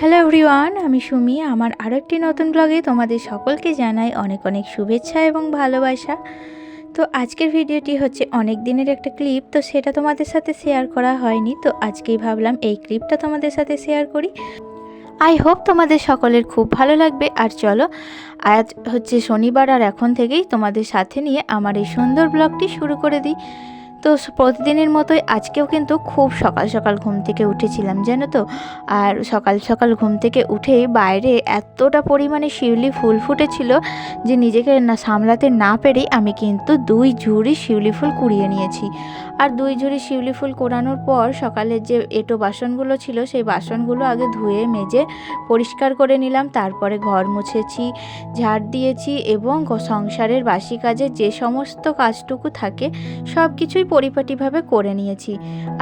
Hello everyone আমি সুমি। আমার আরও একটি নতুন ব্লগে তোমাদের সকলকে জানাই অনেক অনেক শুভেচ্ছা এবং ভালোবাসা। তো আজকের ভিডিওটি হচ্ছে অনেক দিনের একটা ক্লিপ তো সেটা তোমাদের সাথে শেয়ার করা হয়নি। তো আজকেই ভাবলাম এই ক্লিপটা তোমাদের সাথে শেয়ার করি। আই হোপ তোমাদের সকলের খুব ভালো লাগবে। আর চলো, আজ হচ্ছে শনিবার আর এখন থেকেই তোমাদের সাথে নিয়ে আমার এই সুন্দর ব্লগটি শুরু করে দিই। তো প্রতিদিনের মতোই আজকেও কিন্তু খুব সকাল সকাল ঘুম থেকে উঠেছিলাম, জানো তো? আর সকাল সকাল ঘুম থেকে উঠেই বাইরে এতটা পরিমাণে শিউলি ফুল ফুটেছিল যে নিজেকে না সামলাতে না পেরেই আমি কিন্তু দুই ঝুড়ি শিউলি ফুল কুড়িয়ে নিয়েছি। আর দুই ঝুড়ি শিউলি ফুল কোরানোর পর সকালের যে এঁটো বাসনগুলো ছিল সেই বাসনগুলো আগে ধুয়ে, মেজে, পরিষ্কার করে নিলাম। তারপরে ঘর মুছেছি, ঝাড় দিয়েছি এবং সংসারের বাসি কাজে যে সমস্ত কাজটুকু থাকে সব কিছুই পরিপাটিভাবে করে নিয়েছি।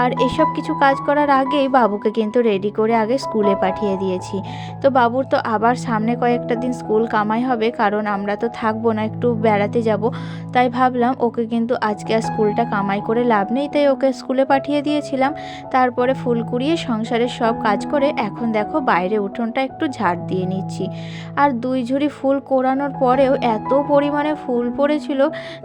আর এসব কিছু কাজ করার আগেই বাবুকে কিন্তু রেডি করে আগে স্কুলে পাঠিয়ে দিয়েছি। তো বাবুর তো আবার সামনে কয়েকটা দিন স্কুল কামাই হবে, কারণ আমরা তো থাকব না, একটু বেড়াতে যাব। তাই ভাবলাম ওকে কিন্তু আজকে আর স্কুলটা কামাই করে লাভ নেই, তাই ওকে স্কুলে পাঠিয়ে দিয়েছিলাম। তারপরে ফুল কুড়িয়ে সংসারের সব কাজ করে এখন দেখো বাইরে উঠোনটা একটু ঝাড় দিয়ে নিচ্ছি। আর দুই ঝুড়ি ফুল কোরানোর পরেও এত পরিমাণে ফুল পড়েছিল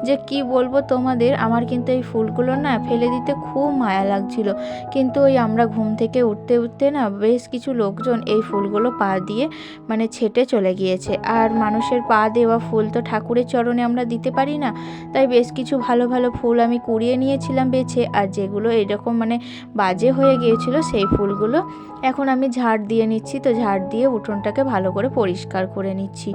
যে কি বলব তোমাদের, আমার কিন্তু এই ফুলগুলো না ফেলে দিতে খুব মায়া লাগছিল। কিন্তু ওই আমরা ঘুম থেকে উঠতে উঠতে না বেশ কিছু লোকজন এই ফুলগুলো পা দিয়ে মানে ছেটে চলে গিয়েছে। আর মানুষের পা দেওয়া ফুল তো ঠাকুরের চরণে আমরা দিতে পারি না তাই বেশ কিছু ভালো ভালো ফুল আমি কুড়িয়ে নিয়েছিলাম বেছে, আর যেগুলো এরকম মানে বাজে হয়ে গিয়েছিল সেই ফুলগুলো এখন আমি ঝাড় দিয়ে নিচ্ছি। তো ঝাড় দিয়ে উঠোনটাকে ভালো করে পরিষ্কার করে নিচ্ছি।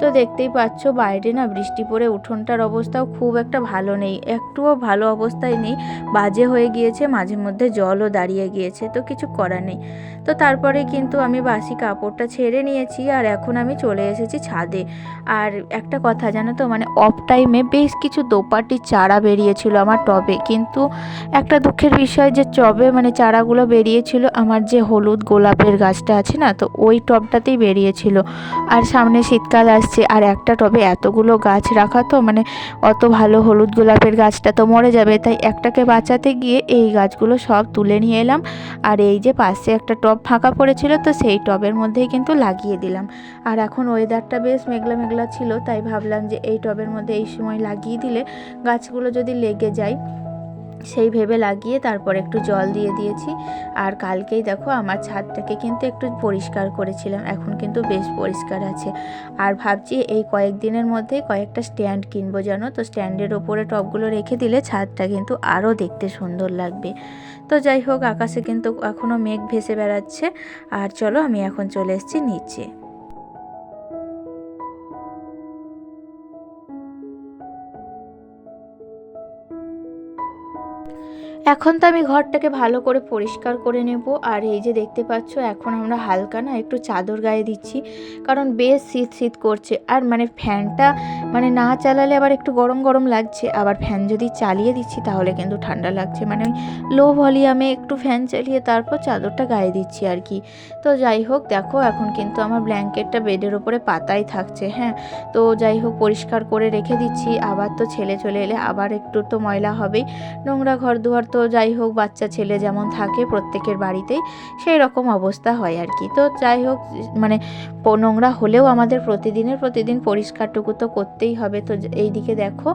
তো দেখতেই পাচ্ছ বাইরে না বৃষ্টি পড়ে, উঠোনটার অবস্থাও খুব একটা ভালো নেই। একটুও ভালো অবস্থায় নেই। বাজে হয়ে গিয়েছে মাঝে মধ্যে জলও দাঁড়িয়ে গিয়েছে, তো কিছু করার নেই। তো তারপরে কিন্তু আমি বাসি কাপড়টা ছেড়ে নিয়েছি আর এখন আমি চলে এসেছি ছাদে। আর একটা কথা জানো তো মানে অফ টাইমে বেশ কিছু দোপাটির চারা বেরিয়েছিল আমার টবে। কিন্তু একটা দুঃখের বিষয় যে টবে মানে চারাগুলো বেরিয়েছিল আমার যে হলুদ গোলাপের গাছটা আছে না, তো ওই টবটাতেই বেরিয়েছিল। আর সামনে শীতকাল আসছে আর একটা টবে এতগুলো গাছ রাখা তো মানে অত ভালো হলুদ গোলাপের গাছটা তো মরে যাবে। তাই একটাকে বাঁচাতে গিয়ে এই গাছগুলো সব তুলে নিয়ে এলাম। আর এই যে পাশে একটা টব ফাঁকা পড়েছিল তো সেই টবের মধ্যেই কিন্তু লাগিয়ে দিলাম। আর এখন ওয়েদারটা বেশ মেঘলা মেঘলা ছিল, তাই ভাবলাম যে এই টবের মধ্যে এই সময় লাগিয়ে দিলে গাছগুলো যদি লেগে যায় সেই ভেবে লাগিয়ে তারপর একটু জল দিয়ে দিয়েছি। আর কালকেই দেখো আমার ছাদটাকে কিন্তু একটু পরিষ্কার করেছিলাম। এখন কিন্তু বেশ পরিষ্কার আছে। আর ভাবছি এই কয়েকদিনের মধ্যেই কয়েকটা স্ট্যান্ড কিনবো জানো? তো স্ট্যান্ডের ওপরে টবগুলো রেখে দিলে ছাদটা কিন্তু আরও দেখতে সুন্দর লাগবে। তো যাই হোক, আকাশে কিন্তু এখনও মেঘ ভেসে বেড়াচ্ছে। আর চলো আমি এখন চলে এসেছি নিচে। এখন তো আমি ঘরটাকে ভালো করে পরিষ্কার করে নেব। আর এই যে দেখতে পাচ্ছ, এখন আমরা হালকা না একটু চাদর গায়ে দিচ্ছি, কারণ বেশ শীত শীত করছে। আর মানে ফ্যানটা মানে না চালালে আবার একটু গরম গরম লাগছে, আবার ফ্যান যদি চালিয়ে দিচ্ছি তাহলে কিন্তু ঠান্ডা লাগছে। মানে লো ভলিউমে একটু ফ্যান চালিয়ে তারপর চাদরটা গায়ে দিচ্ছি আর কি। তো যাই হোক, দেখো এখন কিন্তু আমার ব্ল্যাঙ্কেটটা বেডের ওপরে পাতাই থাকছে হ্যাঁ। তো যাই হোক, পরিষ্কার করে রেখে দিচ্ছি। আবার তো ছেলে চলে এলে আবার একটু তো ময়লা হবেই। নোংরা ঘর দুয়ার তো যাই হোক, বাচ্চা ছেলে যেমন থাকে প্রত্যেকের বাড়িতেই সেই রকম অবস্থা হয় আর কি। তো যাই হোক মানে নোংরা হলেও আমাদের প্রতিদিনের প্রতিদিন পরিষ্কারটুকু তো করতেই হবে। তো এই দিকে দেখো,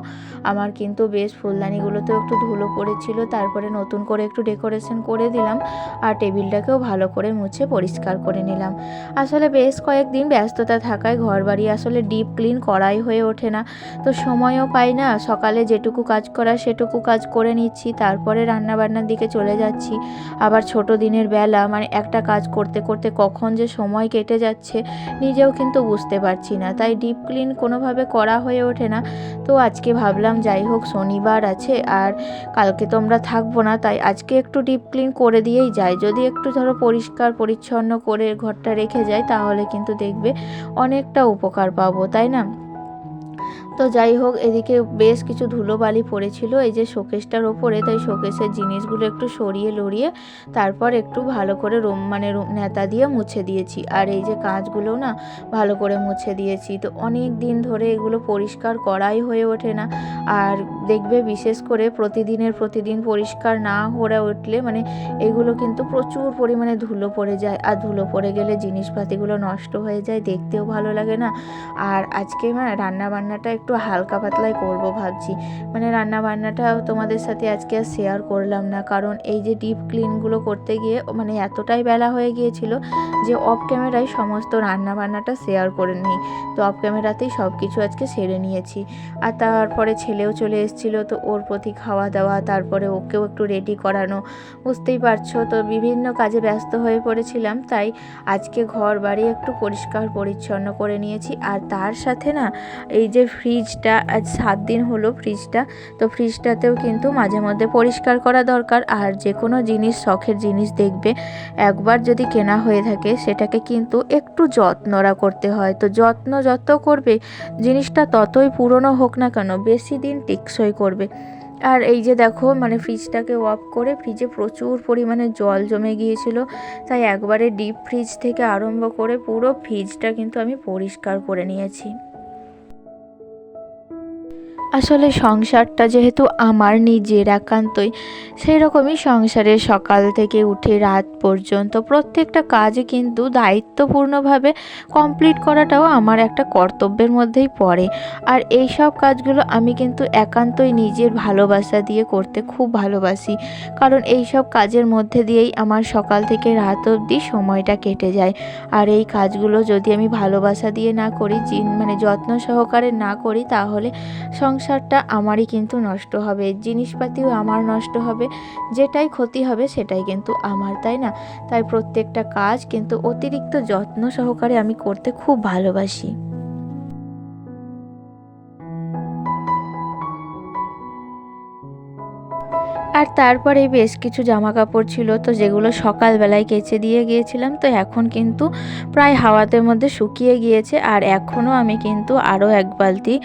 আমার কিন্তু বেশ ফুলদানিগুলোতেও একটু ধুলো পড়েছিল, তারপরে নতুন করে একটু ডেকোরেশন করে দিলাম আর টেবিলটাকেও ভালো করে মুছে পরিষ্কার করে নিলাম। আসলে বেশ কয়েকদিন ব্যস্ততা থাকায় ঘর বাড়ি আসলে ডিপ ক্লিন করাই হয়ে ওঠে না। তো সময়ও পাই না, সকালে যেটুকু কাজ করা সেটুকু কাজ করে নিচ্ছি, তারপরে রান্নাবান্নার দিকে চলে যাচ্ছি। আবার ছোট দিনের বেলা মানে একটা কাজ করতে করতে কখন যে সময় কেটে যাচ্ছে, নিজেও কিন্তু বুঝতে পারছি না। তাই ডিপ ক্লিন কোনোভাবে করা হয়ে ওঠে না। তো আজকে ভাবলাম, যাই হোক, শনিবার আছে আর কালকে তো আমরা থাকব না, তাই আজকে একটু ডিপ ক্লিন করে দিয়েই যাই। যদি একটু ধরো পরিষ্কার, পরিচ্ছন্ন করে ঘরটা রেখে যাই, তাহলে কিন্তু দেখবে অনেকটা উপকার পাবো, তাই না? তো যাই হোক, এদিকে বেশ কিছু ধুলোবালি পড়েছিল এই যে শোকেসটার ওপরে, তাই শোকেসের জিনিসগুলো একটু সরিয়ে লড়িয়ে তারপর একটু ভালো করে রুম মানে নেতা দিয়ে মুছে দিয়েছি। আর এই যে কাঁচগুলো না ভালো করে মুছে দিয়েছি। তো অনেক দিন ধরে এগুলো পরিষ্কার করাই হয়ে ওঠে না। আর দেখবে বিশেষ করে প্রতিদিনের, প্রতিদিন পরিষ্কার না হয়ে উঠলে মানে এগুলো কিন্তু প্রচুর পরিমাণে ধুলো পড়ে যায়। আর ধুলো পড়ে গেলে জিনিসপাতিগুলো নষ্ট হয়ে যায়, দেখতেও ভালো লাগে না। আর আজকে মানে রান্না বান্নাটা একটু হালকা পাতলাই করব ভাবছি। মানে রান্না বান্নাটা তোমাদের সাথে আজকে আর শেয়ার করলাম না। কারণ এই যে ডিপ ক্লিনগুলো করতে গিয়ে মানে এতটাই বেলা হয়ে গিয়েছিল যে অফ ক্যামেরায় সমস্ত রান্না বান্নাটা শেয়ার করে নিই। তো অফ ক্যামেরাতেই সব কিছু আজকে সেরে নিয়েছি। আর তারপরে ছেলেও চলে এসেছিল, তো ওর প্রতি খাওয়া দাওয়া তারপরে ওকেও একটু রেডি করানো। বুঝতেই পারছ, তো বিভিন্ন কাজে ব্যস্ত হয়ে পড়েছিলাম, তাই আজকে ঘর বাড়ি একটু পরিষ্কার পরিচ্ছন্ন করে নিয়েছি। আর তার সাথে না, এই যে ফ্রিজটা, আজ সাত দিন হলো ফ্রিজটা, তো ফ্রিজটাতেও কিন্তু মাঝে মধ্যে পরিষ্কার করা দরকার। আর যে কোনো জিনিস, শখের জিনিস দেখবে, একবার যদি কেনা হয়ে থাকে, সেটাকে কিন্তু একটু যত্নরা করতে হয়। তো যত্ন যত করবে, জিনিসটা ততই পুরনো হোক না কেন, বেশি দিন টেকসই করবে। আর এই যে দেখো মানে ফ্রিজটাকে অফ করে ফ্রিজে প্রচুর পরিমাণে জল জমে গিয়েছিল, তাই একবারে ডিপ ফ্রিজ থেকে আরম্ভ করে পুরো ফ্রিজটা কিন্তু আমি পরিষ্কার করে নিয়েছি। আসলে সংসারটা যেহেতু আমার নিজের একান্তই সেই রকমই সংসারে সকাল থেকে উঠে রাত পর্যন্ত প্রত্যেকটা কাজে কিন্তু দায়িত্বপূর্ণভাবে কমপ্লিট করাটাও আমার একটা কর্তব্যের মধ্যেই পড়ে। আর এই সব কাজগুলো আমি কিন্তু একান্তই নিজের ভালোবাসা দিয়ে করতে খুব ভালোবাসি। কারণ এই সব কাজের মধ্যে দিয়েই আমার সকাল থেকে রাত অবধি সময়টা কেটে যায়। আর এই কাজগুলো যদি আমি ভালোবাসা দিয়ে না করি মানে যত্ন সহকারে না করি, তাহলে সংসারটা আমারই কিন্তু নষ্ট হবে, জিনিসপাতিও আমার নষ্ট হবে, যেটাই ক্ষতি হবে সেটাই কিন্তু আমার, তাই না? তাই প্রত্যেকটা কাজ কিন্তু অতিরিক্ত যত্ন সহকারে আমি করতে খুব ভালোবাসি। আর তারপরে বেশ কিছু জামা কাপড় ছিল তো যেগুলো সকালবেলায় কেচে দিয়ে গিয়েছিলাম, তো এখন কিন্তু প্রায় হাওয়াতে মধ্যে শুকিয়ে গিয়েছে আর এখনও আমি কিন্তু আরও এক বালতি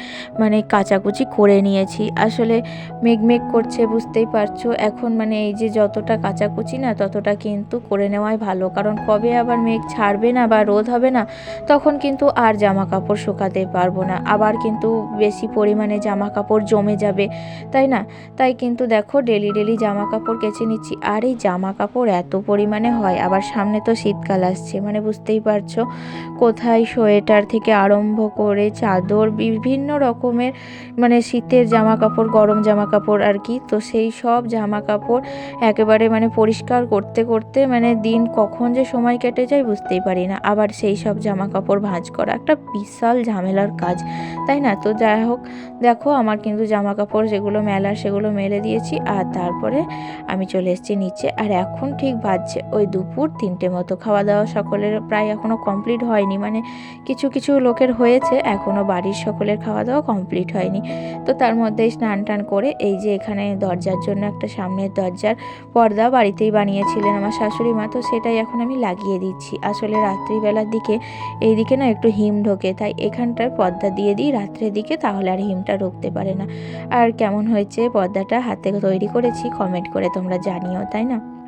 মানে কাচাকুচি করে নিয়েছি। আসলে মেঘমেঘ করছে, বুঝতেই পারছ। এখন মানে এই যে যতটা কাচাকুচি না, ততটা কিন্তু করে নেওয়াই ভালো। কারণ কবে আবার মেঘ ছাড়বে না বা রোদ হবে না, তখন কিন্তু আর জামা কাপড় শুকাতে পারব না। আবার কিন্তু বেশি পরিমাণে জামা কাপড় জমে যাবে, তাই না? তাই কিন্তু দেখো, ডেলি ডেলি জামা কাপড় কেচে নিচ্ছি। আর এই জামা কাপড় এত পরিমাণে হয়, আবার সামনে তো শীতকাল আসছে মানে বুঝতেই পারছ? কোথায় সোয়েটার থেকে আরম্ভ করে চাদর, বিভিন্ন রকমের মানে শীতের জামা কাপড় গরম জামা কাপড় আর কি। তো সেই সব জামা কাপড় একেবারে মানে পরিষ্কার করতে করতে মানে দিন কখন যে সময় কেটে যায় বুঝতেই পারি না। আবার সেই সব জামা কাপড় ভাঁজ করা একটা বিশাল ঝামেলার কাজ, তাই না? তো যাই হোক, দেখো, আমার কিন্তু জামা কাপড় যেগুলো মেলা সেগুলো মেলে দিয়েছি, আর তারপরে আমি চলে এসেছি নিচে। আর এখন ঠিক বাজছে ওই দুপুর, তিনটে মতো খাওয়া দাওয়া সকলের প্রায় এখনও কমপ্লিট হয়নি। মানে কিছু কিছু লোকের হয়েছে এখনও বাড়ির সকলের খাওয়া দাওয়া কমপ্লিট হয়নি। তো তার মধ্যেই স্নান টান করে এই যে এখানে দরজার জন্য একটা সামনের দরজার পর্দা বাড়িতেই বানিয়েছিলেন আমার শাশুড়ি মা। তো সেটাই এখন আমি লাগিয়ে দিচ্ছি। আসলে রাত্রিবেলার দিকে এই দিকে না একটু হিম ঢোকে, তাই এখানটার পর্দা দিয়ে দিই। রাত্রের দিকে তাহলে আর হিমটা ঢুকতে পারে না। আর কেমন হয়েছে পর্দাটা? হাতে তৈরি করেছি। কমেন্ট করে তোমরা জানিও তাই না?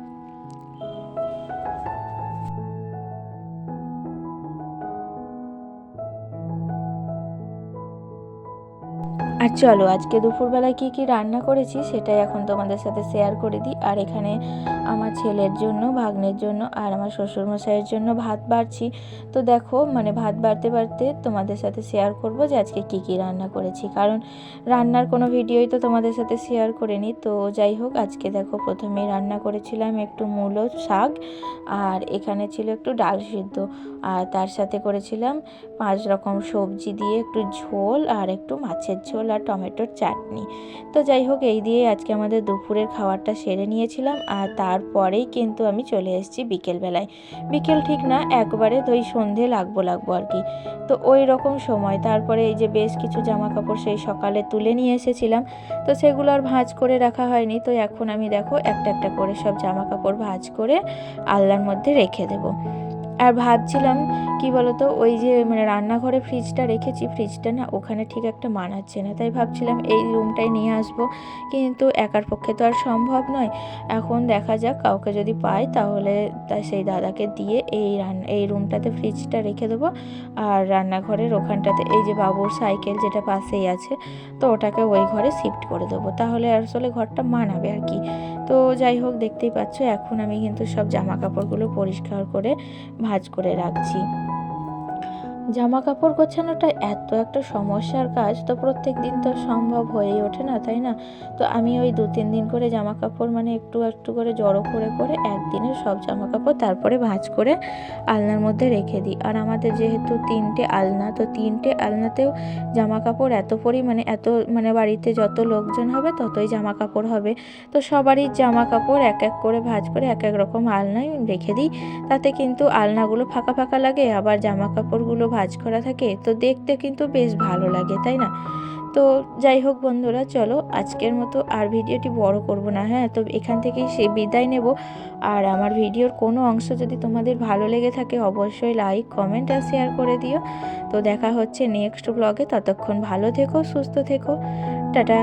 আর চলো, আজকে দুপুরবেলায় কী কী রান্না করেছি সেটাই এখন তোমাদের সাথে শেয়ার করে দিই। আর এখানে আমার ছেলের জন্য, ভাগ্নের জন্য আর আমার শ্বশুরমশাইয়ের জন্য ভাত বাড়ছি। তো দেখো মানে ভাত বাড়তে বাড়তে তোমাদের সাথে শেয়ার করব যে আজকে কী কী রান্না করেছি। কারণ রান্নার কোনো ভিডিওই তো তোমাদের সাথে শেয়ার করিনি। তো যাই হোক, আজকে দেখো প্রথমেই রান্না করেছিলাম একটু মূলো শাক আর এখানে ছিল একটু ডাল সিদ্ধ। আর তার সাথে করেছিলাম পাঁচ রকম সবজি দিয়ে একটু ঝোল আর একটু মাছের ঝোল আর টমেটোর চাটনি। তো যাই হোক, এই দিয়ে আজকে আমাদের দুপুরের খাবারটা সেরে নিয়েছিলাম আর তারপরেই কিন্তু আমি চলে এসেছি বিকেলবেলায়। বিকেল ঠিক না, একবারে তো ওই সন্ধে লাগবো লাগবো আর কি। তো ওই রকম সময়, তারপরে এই যে বেশ কিছু জামা কাপড় সেই সকালে তুলে নিয়ে এসেছিলাম। তো সেগুলো আর ভাঁজ করে রাখা হয়নি, তো এখন আমি দেখো একটা একটা করে সব জামা কাপড় ভাঁজ করে আলনার মধ্যে রেখে দেবো। আর ভাবছিলাম, কি বলতো, ওই যে মানে রান্নাঘরে ফ্রিজটা রেখেছি ফ্রিজটা না ওখানে ঠিক একটা মানাচ্ছে না। তাই ভাবছিলাম এই রুমটাই নিয়ে আসব, কিন্তু একার পক্ষে তো আর সম্ভব নয়। এখন দেখা যাক, কাউকে যদি পাই তাহলে সেই দাদাকে দিয়ে এই রান্না এই রুমটাতে ফ্রিজটা রেখে দেবো। আর রান্নাঘরের ওখানটাতে এই যে বাবুর সাইকেল যেটা পাশেই আছে, তো ওটাকে ওই ঘরে শিফট করে দেবো। তাহলে আসলে ঘরটা মানাবে আর কি। তো যাই হোক, দেখতেই পাচ্ছ, এখন আমি কিন্তু সব জামা কাপড়গুলো পরিষ্কার করে ভাঁজ করে রাখছি। জামা কাপড় গোছানোটা এত একটা সমস্যার কাজ তো প্রত্যেক দিন তো সম্ভব হয়েই ওঠে না, তাই না? তো আমি ওই দু তিন দিন করে জামা কাপড় মানে একটু একটু করে জড়ো করে করে একদিনে সব জামা কাপড় তারপরে ভাঁজ করে আলনার মধ্যে রেখে দিই। আর আমাদের যেহেতু তিনটে আলনা, তো তিনটে আলনাতেও জামা কাপড় এত পরিমাণে, এত মানে বাড়িতে যত লোকজন হবে ততই জামা কাপড় হবে। তো সবারই জামা কাপড় এক এক করে ভাঁজ করে এক এক রকম আলনায় রেখে দিই। তাতে কিন্তু আলনাগুলো ফাঁকা ফাঁকা লাগে, আবার জামা কাপড়গুলো ভাঁজ করা থাকে, তো দেখতে কিন্তু বেশ ভালো লাগে, তাই না? তো যাই হোক বন্ধুরা, চলো আজকের মতো আর ভিডিওটি বড় করব না হ্যাঁ? তো এখান থেকেই সে বিদায় নেব। আর আমার ভিডিওর কোনো অংশ যদি তোমাদের ভালো লেগে থাকে, অবশ্যই লাইক কমেন্ট আর শেয়ার করে দিও। তো দেখা হচ্ছে নেক্সট ব্লগে ততক্ষণ ভালো থেকো, সুস্থ থেকো। টাটা।